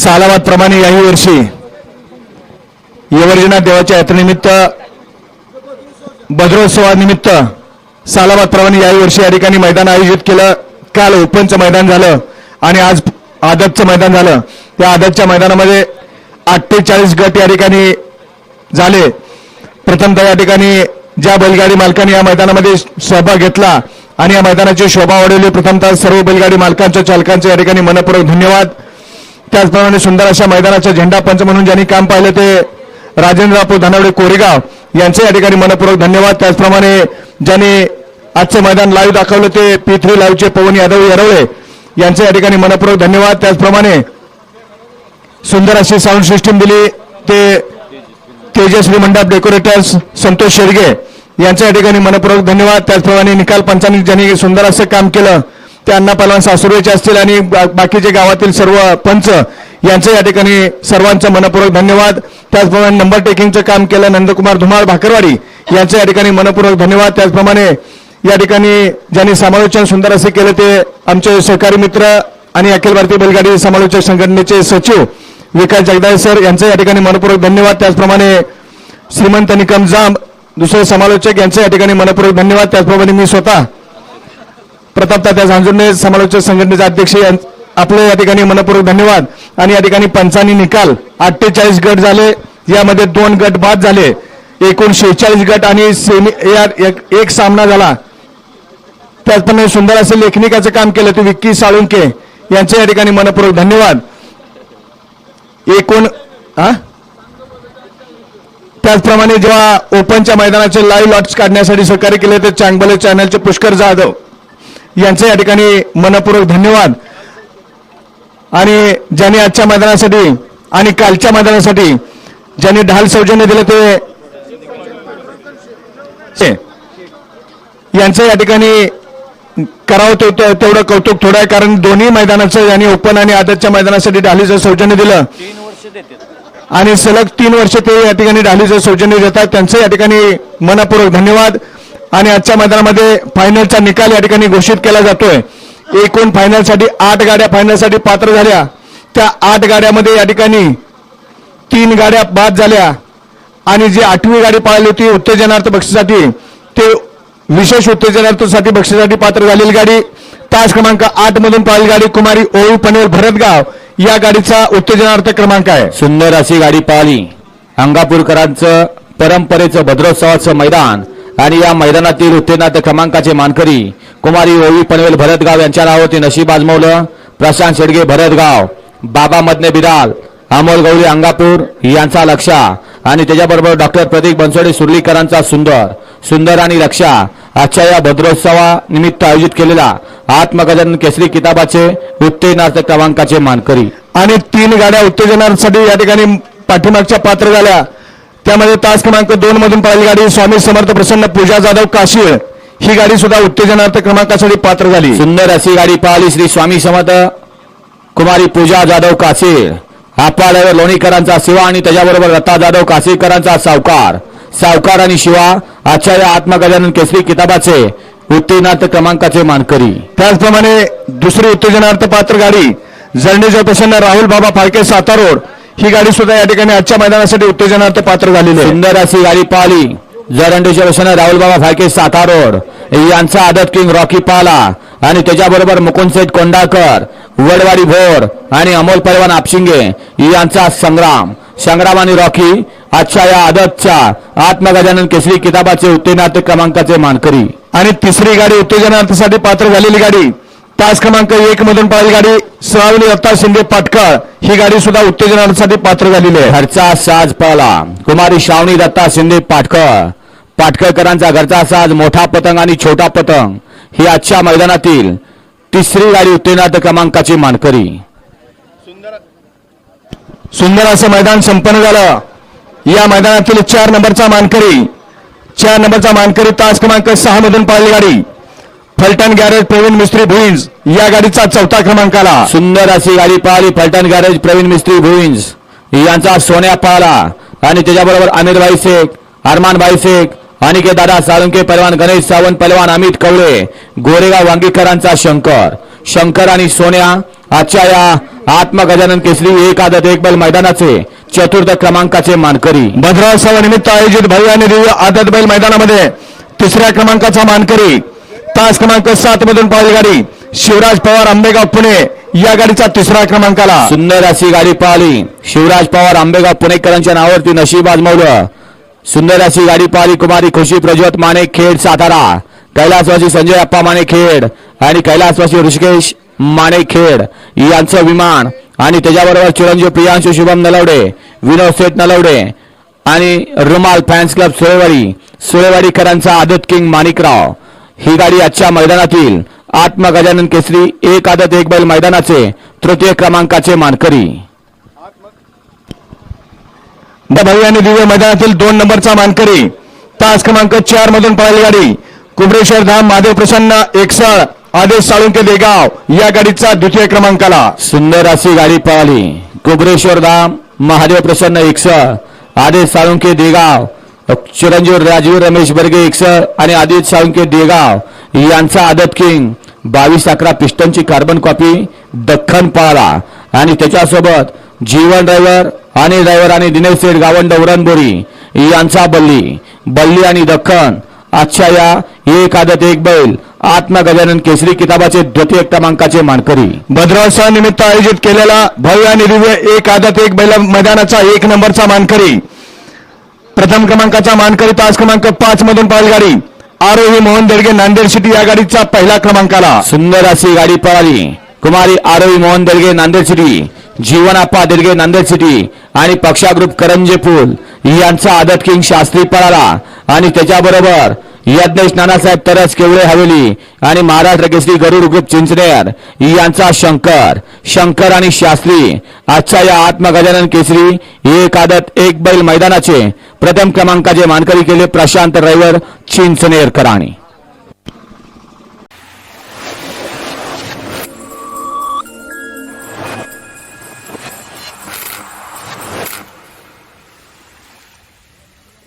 सालाबादप्रमाणे याही वर्षी यवरजीनाथ देवाच्या यात्रेनिमित्त भद्रोत्सवानिमित्त सालाबादप्रमाणे याही वर्षी या ठिकाणी मैदान आयोजित केलं. काल ओपनचं मैदान झालं आणि आज आदतचं मैदान झालं. त्या आदतच्या मैदानामध्ये अठ्ठेचाळीस गट या ठिकाणी झाले. प्रथमतः या ठिकाणी ज्या बैलगाडी मालकांनी या मैदानामध्ये सहभाग घेतला आणि या मैदानाची शोभा वाढवली प्रथमतः सर्व बैलगाडी मालकांच्या चालकांचे या ठिकाणी मनपूर्वक धन्यवाद. त्याचप्रमाणे सुंदर अशा मैदानाचा झेंडा पंच म्हणून ज्यांनी काम पाहिलं ते राजेंद्र रापूर धनावडे कोरेगाव यांचे या ठिकाणी मनपूर्वक धन्यवाद. त्याचप्रमाणे ज्यांनी आजचे मैदान लाईव्ह दाखवलं ते पी थ्री लाईव्हचे पवन यादव येरवळे यांचे या ठिकाणी मनपूर्वक धन्यवाद. त्याचप्रमाणे सुंदर अशी साऊंड सिस्टीम दिली ते तेजस्वी मंडप डेकोरेटर्स संतोष शेडगे यांच्या या ठिकाणी मनपूर्वक धन्यवाद. त्याचप्रमाणे निकाल पंचांनी ज्यांनी सुंदर असं काम केलं ते अण्णा पलवान सासुर्वेचे असतील आणि बा- बाकीचे गावातील सर्व पंच यांचं या ठिकाणी सर्वांचं मनपूर्वक धन्यवाद. त्याचप्रमाणे नंबर टेकिंगचं काम केलं नंदकुमार धुमाळ भाकरवाडी यांचं या ठिकाणी मनपूर्वक धन्यवाद. त्याचप्रमाणे या ठिकाणी ज्यांनी समालोचन सुंदर असे केलं ते आमचे सहकारी मित्र आणि अखिल भारतीय बैलगाडी समालोचक संघटनेचे सचिव विकास जगदाळे सर यांचं या ठिकाणी मनपूर्वक धन्यवाद. त्याचप्रमाणे श्रीमंत निकम जांब दुसरे समालोचक यांचं या ठिकाणी मनपूर्वक धन्यवाद. त्याचप्रमाणे मी स्वतः प्रताप तात्या झांजुर्णे समालोचक संघटनेचे अध्यक्ष आपले या ठिकाणी मनपूर्वक धन्यवाद. आणि या ठिकाणी पंचानी निकाल. अठ्ठेचाळीस गट झाले. यामध्ये दोन गट बाद झाले. एकूण शेहेचाळीस गट आणि सेमी एक- एक सामना झाला. त्याचप्रमाणे सुंदर असे लेखनिकाचं काम केलं ते विक्की साळुंके यांचे या ठिकाणी मनपूर्वक धन्यवाद. एकूण हा त्याचप्रमाणे जेव्हा ओपनच्या मैदानाचे लाईव्ह लॉट्स काढण्यासाठी सहकार्य केले ते चांगबले चॅनलचे पुष्कर जाधव यांचे या ठिकाणी मनपूर्वक धन्यवाद. आणि ज्यांनी आजच्या मैदानासाठी आणि कालच्या मैदानासाठी ज्यांनी ढाल सौजन्य दिलं ते यांचं या ठिकाणी करावं ते- ते- तेवढं कौतुक थोडं आहे कारण दोन्ही मैदानाचं यांनी ओपन आणि आदतच्या मैदानासाठी ढालीचं सौजन्य दिलं. आणि सलग तीन वर्ष ते या ठिकाणी ढालीचं सौजन्य देतात. त्यांचं या ठिकाणी मनपूर्वक धन्यवाद. आणि आजच्या मैदानामध्ये फायनलचा निकाल या ठिकाणी घोषित केला जातोय. एकूण फायनलसाठी आठ गाड्या फायनलसाठी पात्र झाल्या. त्या आठ गाड्यामध्ये या ठिकाणी तीन गाड्या बाद झाल्या. आणि जी आठवी गाडी पाळली होती उत्तेजनार्थ बक्षीसाठी ते विशेष उत्तेजनार्थसाठी बक्षीसाठी पात्र झालेली गाडी. तास क्रमांक आठ मधून पाळली गाडी कुमारी ओळू पनवेल भरतगाव. या गाडीचा उत्तेजनार्थ क्रमांक आहे. सुंदर अशी गाडी पाळली. अंगापूरकरांचं परंपरेचं भद्रोत्सवाचं मैदान. आणि या मैदानातील उत्तीर्णात क्रमांकाचे मानकरी कुमारी ओवी पनवेल भरतगाव यांच्या नावावरती नशीब आजमवलं. प्रशांत शेडगे भरतगाव. बाबा मदने बिराल अमोल गौरी अंगापूर यांचा लक्षा. आणि त्याच्याबरोबर डॉक्टर प्रतीक बनसोडे सुर्लीकरांचा सुंदर. सुंदर आणि लक्षा. आजच्या या भद्रोत्सवानिमित्त आयोजित केलेला आत्मगजन केसरी किताबाचे उत्तेजनार्थ क्रमांकाचे मानकरी. आणि तीन गाड्या उत्तेजनासाठी या ठिकाणी पाठीमागच्या पात्र झाल्या. त्यामध्ये तास क्रमांक दोन मधून पाहिली गाडी स्वामी समर्थ प्रसन्न पूजा जाधव काशीळ. ही गाडी सुद्धा उत्तेजनार्थ क्रमांकासाठी पात्र झाली. सुंदर अशी गाडी पळाली श्री स्वामी समर्थ कुमारी पूजा जाधव काशीर आपाड्यावर लोणीकरांचा शिवा आणि त्याच्याबरोबर लता जाधव काशीकरांचा सावकार. सावकार आणि शिवा आजच्या या आत्मगजानन केसरी किताबाचे उत्तीर्णार्थ क्रमांकाचे मानकरी. त्याचप्रमाणे दुसरी उत्तेजनार्थ पात्र गाडी जर्नीच्या प्रसन्न राहुल बाबा फाळके साता रोड ही गाडी सुद्धा या ठिकाणी आजच्या मैदानासाठी उत्तेजनार्थ पात्र झालेली आहे. सुंदर अशी गाडी पळाली जरंडीच्या वशाने राहुल बाबा फाळके साता रोड यांचा आदत किंग रॉकी पाला. आणि त्याच्याबरोबर मुकुंद सेठ कोंडाकर वडवाडी भोर आणि अमोल पैलवान आपशिंगे यांचा संग्राम. संग्राम आणि रॉकी आजच्या या आदतच्या आत्मगजानन केसरी किताबाचे उत्तीर्णार्थ क्रमांकाचे मानकरी. आणि तिसरी गाडी उत्तेजनार्थासाठी पात्र झालेली गाडी तास क्रमांक एक मधून पाहिली गाडी श्रावणी दत्ता शिंदे पाटकर. ही गाडी सुद्धा उत्तेजनार्थासाठी पात्र झालेली आहे. घरचा साज पळाला कुमारी श्रावणी दत्ता शिंदे पाटकर. पाटकरकरांचा घरचा साज मोठा पतंग आणि छोटा पतंग. ही आजच्या मैदानातील तिसरी गाडी उत्तीर्णार्थ क्रमांकाची मानकरी. सुंदर असं मैदान संपन्न झालं. या मैदानातील चार नंबरचा मानकरी. चार नंबरचा मानकरी तास क्रमांक सहा मधून पाहिली गाडी. फलटण गॅरेज प्रवीण मिस्त्री भुईंज. या गाडीचा चौथा क्रमांक आला सुंदर अशी गाडी पळाली फलटण गॅरेज प्रवीण मिस्त्री भुईंज. यांचा सोन्या पळाला आणि त्याच्याबरोबर अमीरभाई शेख अरमानभाई शेख अनिकेत दादा साळुंके पहलवान गणेश सावंत पहलवान अमित कवळे गोरेगाव वांगीकरांचा शंकर. शंकर आणि सोन्या आजच्या या आत्मगजानन केसरी एक आदत एक बैल मैदानाचे चतुर्थ क्रमांकाचे मानकरी. भद्रोत्सवानिमित्त आयोजित भव्य आणि दिव्य आदत बैल मैदानामध्ये तिसऱ्या क्रमांकाचा मानकरी तास क्रमांक सात मधून पाहिली गाडी. शिवराज पवार आंबेगाव पुणे. या गाडीचा तिसरा क्रमांकाला. सुंदर अशी गाडी पाहिली. शिवराज पवार आंबेगाव पुणेकरांच्या नावावरती नशीब आजमावलं. सुंदर अशी गाडी पाहिली कुमारी खुशी प्रज्वत माने खेड सातारा. कैलासवासी संजय अप्पा माने खेड आणि कैलासवासी ऋषिकेश माने खेड. यांचं विमान आणि त्याच्याबरोबर चिरंजीव प्रियांशु शुभम नलवडे विनोद सेठ नलवडे आणि रुमाल फॅन्स क्लब सुळेवाडी सुळेवाडीकरांचा आदत किंग माणिकराव. ही गाडी आजच्या मैदानातील आत्मगजानन केसरी एक आदत एक बैल मैदानाचे तृतीय क्रमांकाचे मानकरी. द भव्य आणि दिव्य मैदानातील दोन नंबरचा मानकरी. तास क्रमांक चार मधून पळाली गाडी. कुबरेश्वर धाम महादेव प्रसन्न एकसळ आदेश साळुंके देगाव या गाडीचा द्वितीय क्रमांकाला. सुंदर अशी गाडी पळाली. कुबरेश्वर धाम महादेव प्रसन्न एकसळ आदेश साळुंके देगाव चिरंजीव राजीव रमेश बर्गे एकसर आणि आदित्य साळुंके देगाव. यांचा आदत किंग. बावीस अकरा पिस्टनची कार्बन कॉपी दख्खन पळाला आणि त्याच्यासोबत जीवन ड्रायव्हर आणि ड्रायव्हर आणि दिनेश सेठ गावंड उरणबोरी. यांचा बल्ली. बल्ली आणि दख्खन. आजच्या या एक आदत एक बैल. आत्मा गजानन केसरी किताबाचे द्वितीय क्रमांकाचे मानकरी. भद्रोत्सव निमित्त आयोजित केलेला भव्य आणि दिव्य एक आदत एक बैल मैदानाचा एक नंबरचा मानकरी. प्रथम क्रमांकाचा मानकरी तास क्रमांक पाच मधून पाहिली गाडी. आरोही मोहन दर्गे नांदेड सिटी या गाडीचा पहिला क्रमांकाला. सुंदर अशी गाडी पळाली. कुमारी आरोही मोहन दर्गे नांदेड सिटी जीवनाप्पा दिर्गे नांदेड सिटी आणि पक्षा ग्रुप करंजे पूल यांचा आदत किंग शास्त्री पळाला. आणि त्याच्याबरोबर यज्ञेश नानासाहेब तरस केवळे हवेली आणि महाराष्ट्र केसरी गरुड ग्रुप चिंचनेर यांचा शंकर. शंकर आणि शास्त्री आजच्या या आत्मगजानन केसरी एक आदत एक बैल मैदानाचे प्रथम क्रमांकाचे मानकरी केले प्रशांत रविवर चिंचनेर कराणी.